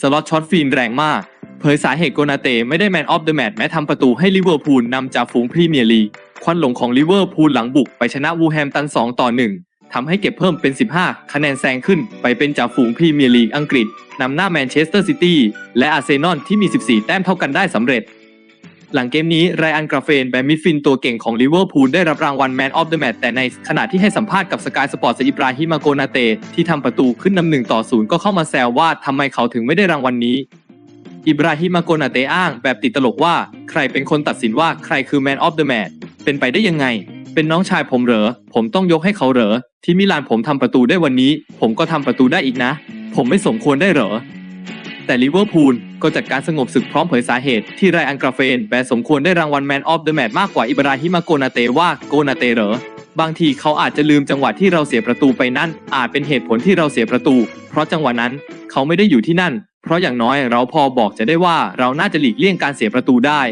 สล็อตช็อตฟีนแรงมาก เผยสาเหตุโกนาเตไม่ได้แมนออฟเดอะแมตช์แม้ทำประตูให้ลิเวอร์พูลนำจากฝูงพรีเมียร์ลีกควันหลงของลิเวอร์พูลหลังบุกไปชนะวูลแฮมตัน 2 ต่อ 1ทำให้เก็บเพิ่มเป็น 15 คะแนนแซงขึ้นไปเป็นจ่าฝูงพรีเมียร์ลีกอังกฤษนำหน้าแมนเชสเตอร์ซิตี้และอาร์เซนอลที่มี 14 แต้มเท่ากันได้สำเร็จ หลังเกมนี้ไรอันกราเฟนแบมิดฟินตัวเก่งของลิเวอร์พูลได้รับรางวัลแมนออฟเดอะแมตช์แต่ในขณะที่ให้สัมภาษณ์กับสกายสปอร์ตอิบราฮิมาโกนาเตที่ทำประตูขึ้นนำหนึ่งต่อศูนย์ก็เข้ามาแซวว่าทำไมเขาถึงไม่ได้รางวัลนี้อิบราฮิมาโกนาเตอ้างแบบติดตลกว่าใครเป็นคนตัดสินว่าใครคือแมนออฟเดอะแมตช์เป็นไปได้ยังไง เป็นน้องชายผมเหรอ ผมต้องยกให้เขาเหรอ ที่มิลานผมทำประตูได้วันนี้ ผมก็ทำประตูได้อีกนะ ผมไม่สมควรได้เหรอ แต่ลิเวอร์พูลก็จัดการสงบศึกพร้อมเผยสาเหตุที่ไรอันกราเฟนแบร์สมควรได้รางวัลแมนออฟเดอะแมตช์มากกว่าอิบราฮิมาโกนาเตว่าโกนาเตเหรอบางทีเขาอาจจะลืมจังหวะที่เราเสียประตูไปนั่น อาจเป็นเหตุผลที่เราเสียประตู เพราะจังหวะนั้นเขาไม่ได้อยู่ที่นั่น เพราะอย่างน้อยเราพอบอกจะได้ว่าเราน่าจะหลีกเลี่ยงการเสียประตูได้